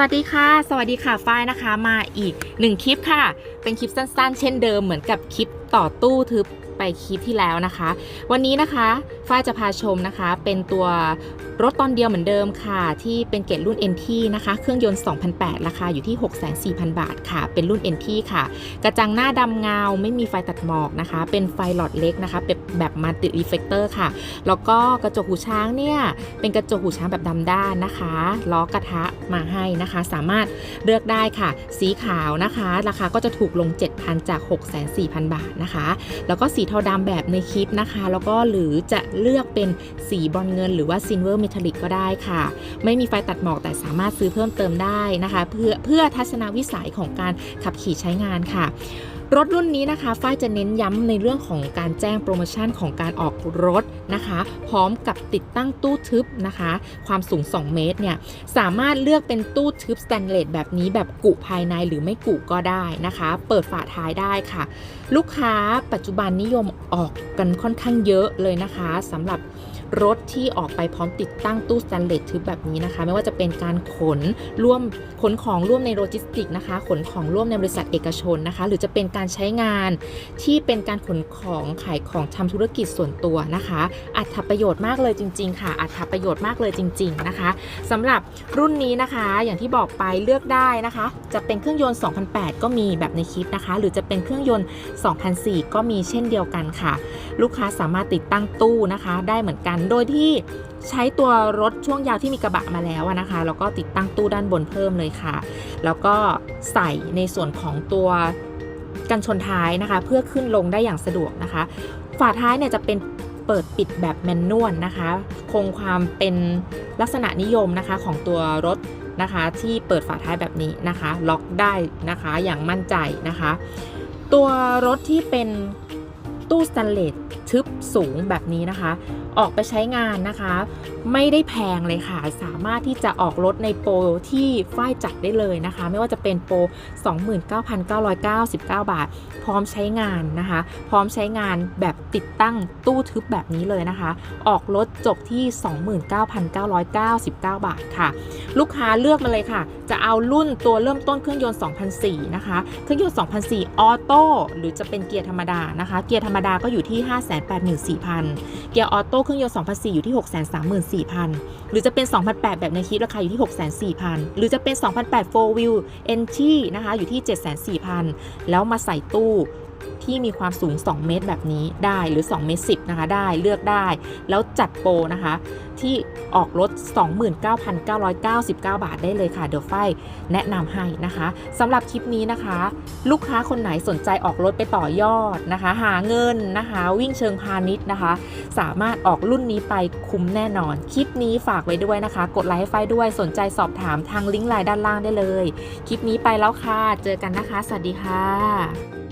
วัสดีค่ะ สวัสดีค่ะ ฝ้ายนะคะ มาอีกหนึ่งคลิปค่ะ เป็นคลิปสั้นๆ เช่นเดิมเหมือนกับคลิปต่อตู้ทึบ ไปคลิปที่แล้วนะคะ วันนี้นะคะฝ้ายจะพาชมนะคะ เป็นตัวรถตอนเดียวเหมือนเดิมค่ะ ที่เป็นเกรดรุ่น NT นะคะ เครื่องยนต์ 2008 ราคาอยู่ที่6,400,000 บาทค่ะ เป็นรุ่น NT ค่ะ กระจังหน้าดำเงา ไม่มีไฟตัดหมอกนะคะ เป็นไฟหลอดเล็กนะคะเป็นแบบมัลติรีเฟกเตอร์ค่ะ แล้วก็กระจกหูช้างเนี่ย เป็นกระจกหูช้างแบบดำด้านนะคะ ล้อกระทะมาให้นะคะ สามารถเลือกได้ค่ะ สีขาวนะคะ ราคาก็จะถูกลง 7,000 จาก 6 4 0 0 0 บาทนะคะ แล้วก็สีเทาดำแบบในคลิปนะคะ แล้วก็หรือจะเลือกเป็นสีบอลเงิน หรือว่าซิลเวอร์เมทัลลิกก็ได้ค่ะ ไม่มีไฟตัดหมอกแต่สามารถซื้อเพิ่มเติมได้นะคะ เพื่อเพื่อทัศนวิสัยของการขับขี่ใช้งานค่ะ รถรุ่นนี้นะคะฝ้ายจะเน้นย้ำในเรื่องของการแจ้งโปรโมชั่นของการออกรถนะคะ พร้อมกับติดตั้งตู้ทึบนะคะ ความสูง 2 เมตรเนี่ยสามารถเลือกเป็นตู้ทึบสแตนเลสแบบนี้แบบกุภายในหรือไม่กุก็ได้นะคะ เปิดฝาท้ายได้ค่ะ ลูกค้าปัจจุบันนิยมออกกันค่อนข้างเยอะเลยนะคะสำหรับ รถที่ออกไปพร้อมติดตั้งตู้สแตนเลสทึบแบบนี้นะคะ ไม่ว่าจะเป็นการขนร่วมขนของร่วมในโลจิสติกนะคะ ขนของร่วมในบริษัทเอกชนนะคะ หรือจะเป็นการใช้งานที่เป็นการขนของขายของทำธุรกิจส่วนตัวนะคะ อัตประโยชน์มากเลยจริง ๆ ค่ะ อัตประโยชน์มากเลยจริง ๆนะคะสำหรับรุ่นนี้นะคะ อย่างที่บอกไปเลือกได้นะคะ จะเป็นเครื่องยนต์ 2008 ก็มีแบบในคลิปนะคะ หรือจะเป็นเครื่องยนต์ 2004 ก็มีเช่นเดียวกันค่ะ ลูกค้าสามารถติดตั้งตู้นะคะ ได้เหมือนกันโดยที่ใช้ตัวรถช่วงยาวที่มีกระบะมาแล้วนะคะแล้วก็ติดตั้งตู้ด้านบนเพิ่มเลยค่ะ แล้วก็ใส่ในส่วนของตัวกันชนท้ายนะคะ เพื่อขึ้นลงได้อย่างสะดวกนะคะ ฝาท้ายเนี่ยจะเป็นเปิดปิดแบบแมนนวลนะคะ คงความเป็นลักษณะนิยมนะคะของตัวรถนะคะที่เปิดฝาท้ายแบบนี้นะคะ ล็อกได้นะคะอย่างมั่นใจนะคะ ตัวรถที่เป็น ตู้สแตนเลสทึบสูงแบบนี้นะคะ ออกไปใช้งานนะคะ ไม่ได้แพงเลยค่ะ สามารถที่จะออกรถในโปรที่ฝ้ายจัดได้เลยนะคะ ไม่ว่าจะเป็นโปร 29,999 บาท พร้อมใช้งานนะคะ พร้อมใช้งานแบบติดตั้งตู้ทึบแบบนี้เลยนะคะ ออกรถจบที่ 29,999 บาทค่ะ ลูกค้าเลือกมาเลยค่ะ จะเอารุ่นตัวเริ่มต้นเครื่องยนต์2004นะคะ เครื่องยนต์2004ออโต้หรือจะเป็นเกียร์ธรรมดานะคะ เกียร์ธรรมดาก็อยู่ที่ 584,000 เกียร์ออโต้เครื่องยนต์2004 อยู่ที่ 634,000 หรือจะเป็น 2008 แบบในคลิปราคาอยู่ที่ 604,000 หรือจะเป็น 2008 4 Wheel NT นะคะอยู่ที่ 704,000 แล้วมาใส่ตู้ ที่มีความสูง 2 เมตรแบบนี้ได้หรือ 2 เมตร 10 นะคะได้เลือกได้ แล้วจัดโปรนะคะ ที่ออกรถ 29,999 บาทได้เลยค่ะ เดี๋ยวไฟแนะนำให้นะคะสำหรับคลิปนี้นะคะ ลูกค้าคนไหนสนใจออกรถไปต่อยอดนะคะ หาเงินนะคะ วิ่งเชิงพาณิชย์นะคะ สามารถออกรุ่นนี้ไปคุ้มแน่นอน คลิปนี้ฝากไว้ด้วยนะคะ กดไลค์ให้ไฟด้วยสนใจสอบถามทางลิงก์ไลน์ด้านล่างได้เลย คลิปนี้ไปแล้วค่ะ เจอกันนะคะ สวัสดีค่ะ